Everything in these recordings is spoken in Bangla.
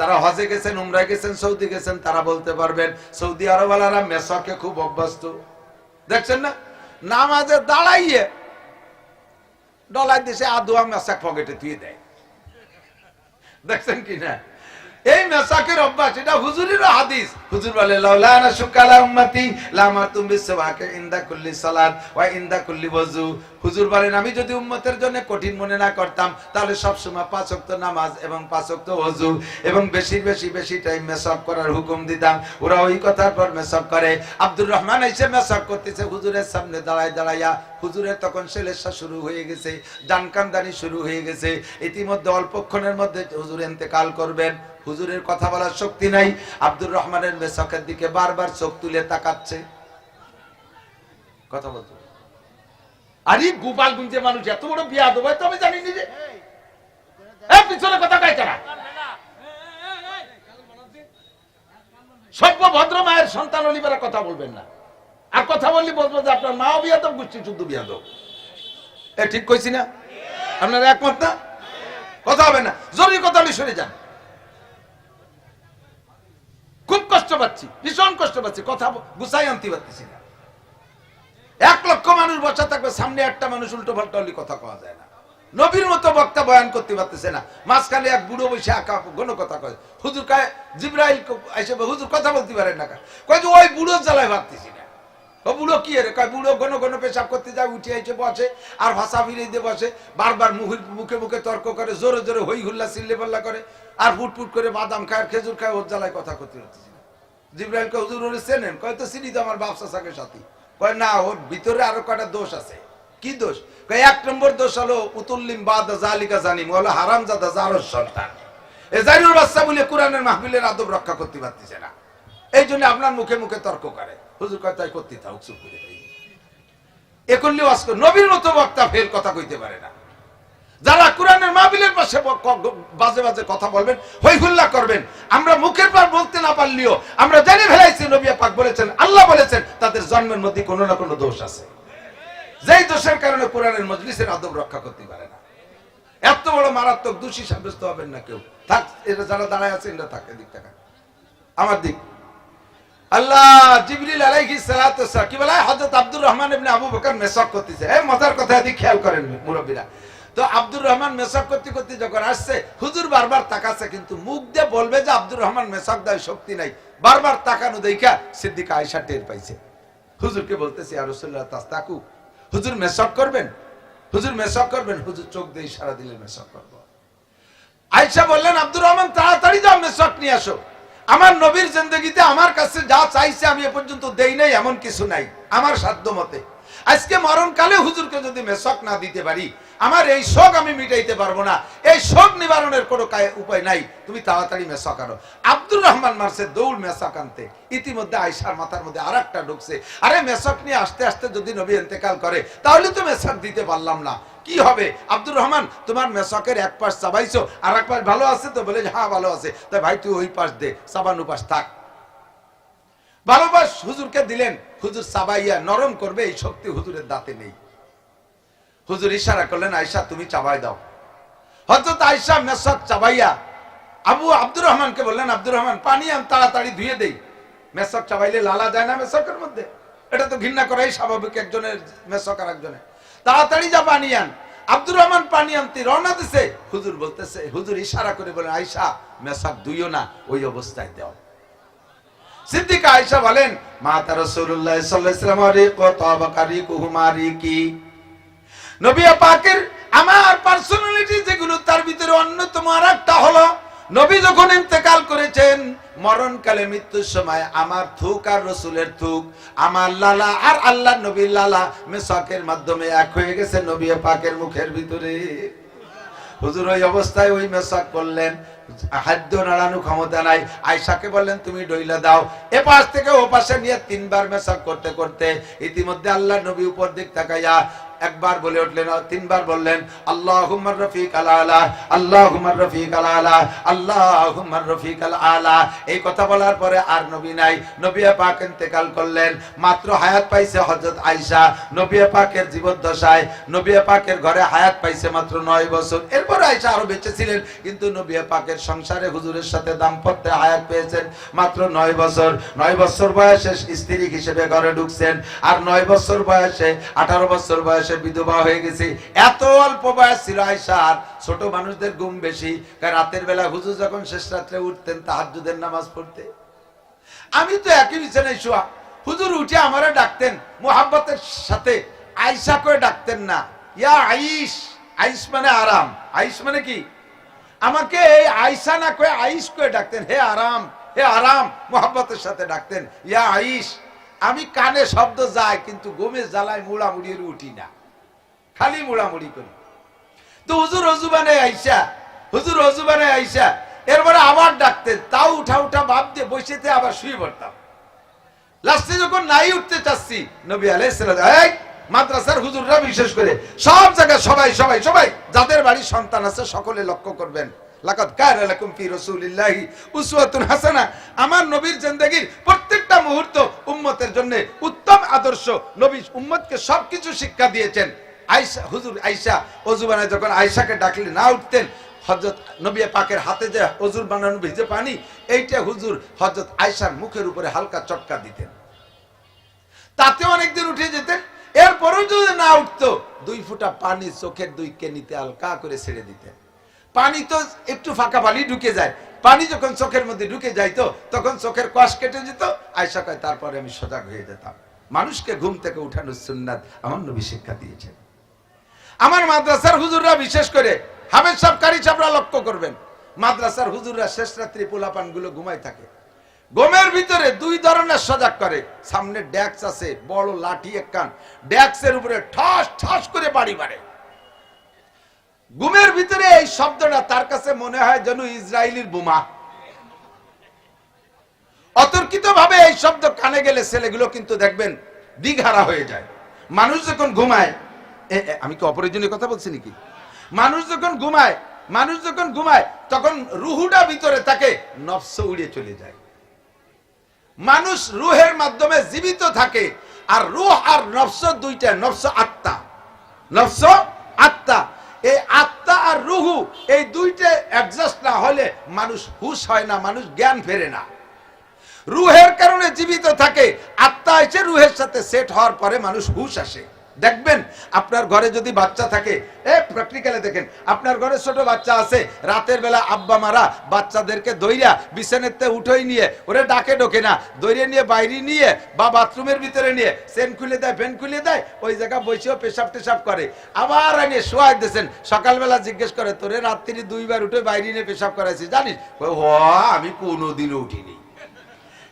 যারা হজে গেছেন, উমরায় গেছেন, সৌদি গেছেন, তারা বলতে পারবেন, সৌদি আরবালারা মেসকে খুব অভ্যস্ত। দেখছেন না? নামাজে দাঁড়াইয়ে ডলার দেশে আদোয়া মেসাক পকেটে তুই দেয়। দেখছেন কি না? এই মেসাকের অভ্যাস, এটা হুজুরেরও হাদিস। হুজুর বলে, লাউলানা শুকালা উম্মতি লামাতুম বিসওয়াকে ইনদা কুল্লি সালাত ওয়া ইনদা কুল্লি হুজুর বলেন, আমি যদি উম্মতের জন্য কঠিন মনে না করতাম, তাহলে সব সময় পাঁচ ওয়াক্ত নামাজ এবং পাঁচ ওয়াক্ত ওযু এবং বেশি বেশি বেশি টাইম মেসাক করার হুকুম দিতাম। ওরা ওই কথার পর মেসাক করে। আব্দুর রহমান এসে মেসাক করতেছে, হুজুরের সামনে দাঁড়ায়, দাঁড়াইয়া হুজুরের তখন সেলেসা শুরু হয়ে গেছে, জানকানদানি শুরু হয়ে গেছে। ইতিমধ্যে অল্পক্ষণের মধ্যে হুজুর ইন্তেকাল করবেন। হুজুরের কথা বলার শক্তি নাই। আব্দুর রহমানের মেসকের দিকে বারবার চোখ তুলে তাকাচ্ছে। কথা বলতো আরে গোপাল গুঞ্জে মানুষ এত বড় বিয়া দেবো তো আমি জানি নিজে এ পিছনে কথা কয় কেনা সভ্য ভদ্র মায়ের সন্তান অলিবারা কথা বলবেন না। আর কথা বললি বলব যে আপনার মাও বিয়া দেব গোষ্ঠী শুদ্ধ বিয়া দেব। এ ঠিক কইছি না? আপনার একমত না? কথা হবে না। জরুরি কথা হলে সরে যান। খুব কষ্ট পাচ্ছি ভীষণ কষ্ট পাচ্ছি। কথা গুছাই আনতে পারতেছি না। এক লক্ষ মানুষ বসা থাকবে, সামনে একটা মানুষ উল্টো পাল্টা কথা কওয়া যায় না। নবীর মতো বক্তা বয়ান করতে পারতেছে না। মাঝখানে এক বুড়ো বসে একা ঘন কথা কয়। হুজুর কায়, জিব্রাইল ক- এসে হুজুর, কথা বলতে পারেন না কয় যে, ওই বুড়ো জ্বালায় ভাবতেছি না। ও বুড়ো কি রে? কয়, বুড়ো ঘন ঘন পেশাব করতে যায়, উঠে এসে বসে আর ভাষা ফিরিয়ে দিয়ে বসে। বারবার মুখে মুখে মুখে তর্ক করে, জোরে জোরে হই হুল্লা চিল্লে পাল্লা করে আর ফুটফুট করে বাদাম খায় আর খেজুর খায়, ওর জ্বালায় কথা করতে পারতেছি না। জিব্রাইল কে হুজুর, ওরে চেনেন? কয়, তো চিনি তো আমার বাপসা সাকে সাথী। কয়, না, ওর ভিতরে আরও কয়টা দোষ আছে। কি দোষ? কয়, এক নম্বর দোষ হলো, উতুল্লিম বাদ জালিকা জানিম। হলো হারাম জাদা জারস সন্তান। এ বাচ্চা বলে কোরআনের মাহফিলের আদব রক্ষা করতে পারতেছে না। এই জন্য আপনার মুখে মুখে তর্ক করে। হুজুর কয়, তাই করতে থাকুক, চুপ করে। নবীর মতো বক্তা ফের কথা কইতে পারে না। যারা কোরআনের মাহফিলের পাশে বাজে বাজে কথা বলবেন হইহুল্লা করবেন। আমরা মুখের পর বলতে না পারলেও আমরা জেনে ফেলাইছি, নবী পাক বলেছেন, আল্লাহ বলেছেন, তাদের জন্মের মধ্যে কোনো না কোনো দোষ আছে। যেই দোষের কারণে কোরআনের মজলিসের আদব রক্ষা করতে পারে না। এত বড় মারাত্মক দোষী সাব্যস্ত হবেন না কেউ। থাক এটা যারা দাঁড়ায় আছে এটা থাকে দিক টাকা আমার দিক। আল্লাহ জিবরিল আলাইহিস সালাতু কি বলে? হযরত আব্দুর রহমান ইবনে আবু বকর মেসাক করতেছে। এই মজার কথা এদিক খেয়াল করেন মুরব্বীরা। তো আব্দুর রহমান মেসাক করতে করতে যখন আসছে, হুজুর বারবার তাকাচ্ছে, কিন্তু মুখ দিয়ে বলবে যে আব্দুর রহমান মেসাক দেয় শক্তি নাই। বারবার তাকানো দেখা সিদ্দিক আয়েশা টের পাইছে। হুজুরকে বলতেছে আর রাসূলুল্লাহ তাস্তাকু হুজুর মেসাক করবেন? হুজুর মেসাক করবেন? হুজুর চোখ দিয়ে ইশারা দিলে মেসাক করব। আয়েশা বললেন, আব্দুর রহমান, তাড়াতাড়ি যাও, মেসক নিয়ে আসো। আমার নবীর জিন্দগিতে আমার কাছে যা চাইছে আমি এ পর্যন্ত দেই নাই, এমন কিছু নাই, আমার সাধ্য মতে আজকে মরণকালে হুজুরকে যদি মেসক না দিতে পারি আমার এই শোক আমি মিটাইতে পারব না। এই শোক নিবারণের কোনো উপায় নাই। তুমি তাড়াতাড়ি মেসক আনো আব্দুর রহমান মারছে দৌড় মেসক আনতে ইতিমধ্যে আয়সার মাথার মধ্যে আর একটা ঢুকছে। আরে মেসক নিয়ে আসতে আসতে যদি নবী ইন্তেকাল করে তাহলে তো মেসক দিতে পারলাম না। কি হবে? আব্দুর রহমান তোমার মেসকের এক পাশ চাবাইছো আর এক পাশ ভালো আছে তো বলে যে, হ্যাঁ ভালো আছে। তাই ভাই তুই ওই পাশ দে চাবানু পাশ থাক। ভালো পাশ হুজুরকে দিলেন। হুজুর চাবাইয়া নরম করবে এই শক্তি হুজুরের দাঁতে নেই। হুজুর ইশারা করলেন আয়সা তুমি চাবাই দাও। হযরত আয়সা মেসক চাবাইয়া আবু আব্দুর রহমানকে বললেন, আব্দুর রহমান, পানি আন তাড়াতাড়ি ধুয়ে দেই। মেসক চাবাইলে লালা যায় না মেসকের মধ্যে। এটা তো ঘৃণা করাই স্বাভাবিক একজনের মেসক আর একজনের। তাড়াতাড়ি যা পানি আন। আব্দুর রহমান, পানি আনতে রওনা দিছে। হুজুর বলতেছে, হুজুর ইশারা করে বলেন আয়সা মেসক দুইও না, ওই অবস্থায় দাও। সিদ্দিকা আয়েশা বলেন, মাতা রাসূলুল্লাহ সাল্লাল্লাহু আলাইহি ওয়াসাল্লাম রে কত আবাকারি কুহুমারি কি নবী পাকের আমার পার্সোনালিটি যেগুলো, তার ভিতরে অন্যতম আর একটা হলো, নবী যখন ইন্তেকাল করেছেন, মরণকালে মৃত্যুর সময় আমার থুক আর রসুলের থুক, আমার লালা আর আল্লাহ নবীর লালা মেসকের মাধ্যমে এক হয়ে গেছে নবী পাকের মুখের ভিতরে। হুজুর, ওই অবস্থায় ওই মেসাক করলেন খাদ্য নাড়ানো ক্ষমতা নাই। আয়সাকে বললেন, তুমি ডইলা দাও। এ পাশ থেকে ও পাশে নিয়ে তিনবার মেসাক করতে করতে ইতিমধ্যে আল্লাহ নবী উপর দিক তাকাইয়া একবার বলে উঠলেন তিনবার বললেন আল্লাহুম্মার রফিক আল আলা আল্লাহুম্মার রফিক আল আলা আল্লাহুম্মার রফিক আল আলা। এই কথা বলার পরে আর নবী নাই। নবী পাক ইন্তেকাল করলেন। মাত্র হায়াত পাইছে হযরত আয়েশা। নবী পাকের জীবদ্দশায় নবী পাকের ঘরে হায়াত পাইছে মাত্র নয় বছর। এরপর আয়েশা আরও বেঁচে ছিলেন, কিন্তু নবী পাকের সংসারে হুজুরের সাথে দাম্পত্যে হায়াত পেয়েছেন মাত্র নয় বছর। নয় বছর বয়সে স্ত্রী হিসেবে ঘরে ঢুকছেন। আর নয় বছর বয়সে, আঠারো বছর বয়সে বিধবা হয়ে গেছে। এত অল্প বয়স ছিল আয়সার ছোট মানুষদের ঘুম বেশি। কারণ রাতের বেলা হুজুর যখন শেষ রাত্রে উঠতেন, তাহাজ্জুদের নামাজ পড়তে। আমি তো একই বিছানায় শোয়া। হুজুর উঠে আমারে ডাকতেন, মোহাব্বতের সাথে। আয়সা করে ডাকতেন না। ইয়া আইস আইস মানে আরাম। আইস মানে কি? আমাকে এই আয়সা না কয়ে আইস করে ডাকতেন, হে আরাম হে আরাম, মোহাব্বতের সাথে ডাকতেন। ইয়া আইস আমি কানে শব্দ যায়, কিন্তু গোমে জ্বালায় মুড়ামুড়ির উঠি না। খালি মুড়ামুড়ি করি। তো হুজুর অজুবানে আইসা, হুজুর অজুবানে আইসা, এরপরে আবার ডাকতেন তাও উঠা উঠা ভাব দিয়ে বসেতে আবার শুয়ে পড়তাম। লাস্টে যখন নাই উঠতে চাচ্ছি, নবী এই মাদ্রাসার হুজুররা বিশেষ করে, সব জায়গায় সবাই সবাই সবাই, যাদের সন্তান আছে, সকলে লক্ষ্য করবেন। আমার নবীর জিন্দেগীর প্রত্যেকটা মুহূর্ত উম্মতের জন্য উত্তম আদর্শ। নবী উম্মতকে সবকিছু শিক্ষা দিয়েছেন। আয়েশা, হুজুর আয়েশা, অজু বানায় যখন আয়েশাকে ডাকলে না উঠতেন হজরত নবী পাকের হাতে যে অজুর বানানো ভিজে পানি, এইটা হুজুর হজরত আয়েশার মুখের উপরে হালকা চটকা দিতেন। তাতে অনেকদিন উঠে যেতেন, এরপরেও যদি না উঠতো, দুই ফুটা পানি চোখের দুই কেনিতে হালকা করে ছেড়ে দিতেন। পানি তো একটু ফাঁকা পানি ঢুকে যায়, পানি যখন চোখের মধ্যে ঢুকে যাইতো, তখন চোখের কষ কেটে যেত আয়সা কয়, তারপরে আমি সজাগ হয়ে যেতাম। মানুষকে ঘুম থেকে উঠানোর সুন্নাত আমার নবী শিক্ষা দিয়েছেন। আমার মাদ্রাসার হুজুররা বিশেষ করে হামেদ সাহেব, কারি সাহেবরা লক্ষ্য করবেন, মাদ্রাসার হুজুররা শেষ রাত্রি পোলাপানগুলো ঘুমাই থাকে। গোমের ভিতরে দুই ধরনের সজাগ করে, সামনে ড্যাক্স আছে, বড় লাঠি একখান ড্যাক্সের উপরে ঠাস ঠাস করে বাড়ি মারে গুমের ভিতরে এই শব্দটা তার কাছে মনে হয় যেন ইসরায়েলির বোমা। অতর্কিত ভাবে এই শব্দ কানে গেলে ছেলেগুলো কিন্তু দেখবেন দিঘারা হয়ে যায়। মানুষ যখন ঘুমায় আমি কি অপরিজনীয় কথা বলছি নাকি? মানুষ যখন ঘুমায়, মানুষ যখন ঘুমায়, তখন রুহুটা ভিতরে থাকে নফস উড়ে চলে যায়। মানুষ রুহের মাধ্যমে জীবিত থাকে, আর রুহ আর নফস দুইটা, নফস আত্মা। নফস আত্মা। এই আত্মা আর রুহু, এই দুইটা অ্যাডজাস্ট না হলে মানুষ হুশ হয় না, মানুষ জ্ঞান ফেরে না। রুহের কারণে জীবিত থাকে, আত্মা এসে রুহের সাথে সেট হওয়ার পরে মানুষ হুশ আসে। দেখবেন, আপনার ঘরে যদি বাচ্চা থাকে এ প্র্যাকটিক্যালে দেখেন, আপনার ঘরে ছোট বাচ্চা আছে, রাতের বেলা আব্বা মারা বাচ্চাদেরকে দইরা বিছানেতে উঠোই নিয়ে, ওরে ডাকে ডোকে না, দইরে নিয়ে বাইরে নিয়ে, বা বাথরুমের ভিতরে নিয়ে, সেন খুলে দেয়, ফ্যান খুলে দেয়, ওই জায়গা বসেও পেশাব টেশাব করে। আবার এনে শোয়াই দিয়েছেন, সকালবেলা জিজ্ঞেস করে, তোরে রাত্রি দুইবার উঠে বাইরে নিয়ে পেশাব করাইছি জানিস? হ, আমি কোনোদিনও উঠিনি।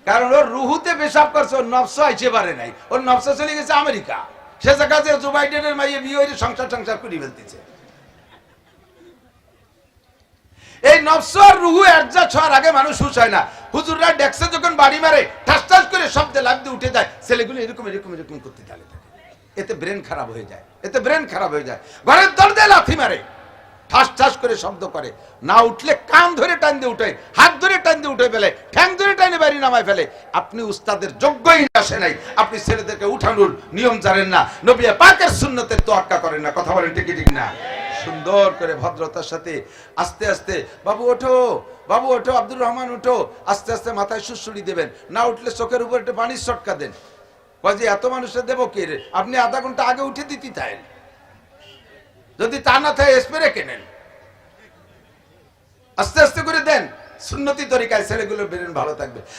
কারণ ওর রুহুতে পেশাব করছে, ওর নফস আইছে পারে নাই, ওর নফস চলে গেছে আমেরিকা। জো বাইডেনের মাইয়ে বিয়ে সংসার সংসার করে ফেলতেছে। এই নফস রুহু অ্যাডজাস্ট হওয়ার আগে মানুষ হুশ হয় না। হুজুররা ডেক্সে যখন বাড়ি মারে, ঠাস ঠাস করে শব্দে লাভ দিয়ে উঠে যায়। ছেলেগুলো এরকম এরকম এরকম করতে থাকে। এতে ব্রেন খারাপ হয়ে যায়। এতে ব্রেন খারাপ হয়ে যায়। ঘরের দরজায় লাথি মারে। ঠাস ঠাস করে শব্দ করে। না উঠলে কান ধরে টান দিয়ে উঠে, হাত ধরে টান দিয়ে উঠে ফেলে, ঠ্যাং ধরে টানে বাড়ি নামায় ফেলে। আপনি উস্তাদের যোগ্যই আসে নাই। আপনি ছেলেদেরকে উঠানোর নিয়ম জানেন না। নবী পাকের শূন্যতের তোয়াক্কা করেন না। কথা বলেন ঠিক ঠিক না? সুন্দর করে ভদ্রতার সাথে আস্তে আস্তে, বাবু ওঠো বাবু ওঠো, আব্দুর রহমান ওঠো। আস্তে আস্তে মাথায় সুসুড়ি দেবেন। না উঠলে চোখের উপর একটা পানির শটকা দেন। যে, এত মানুষের দেবো কে আপনি আধা ঘণ্টা আগে উঠে দিতে চান যদি তা না থাকে স্প্রে কেনেন আস্তে আস্তে করে দেন। সুন্নতি তরিকায় ছেলেগুলো ব্রেন ভালো থাকবে।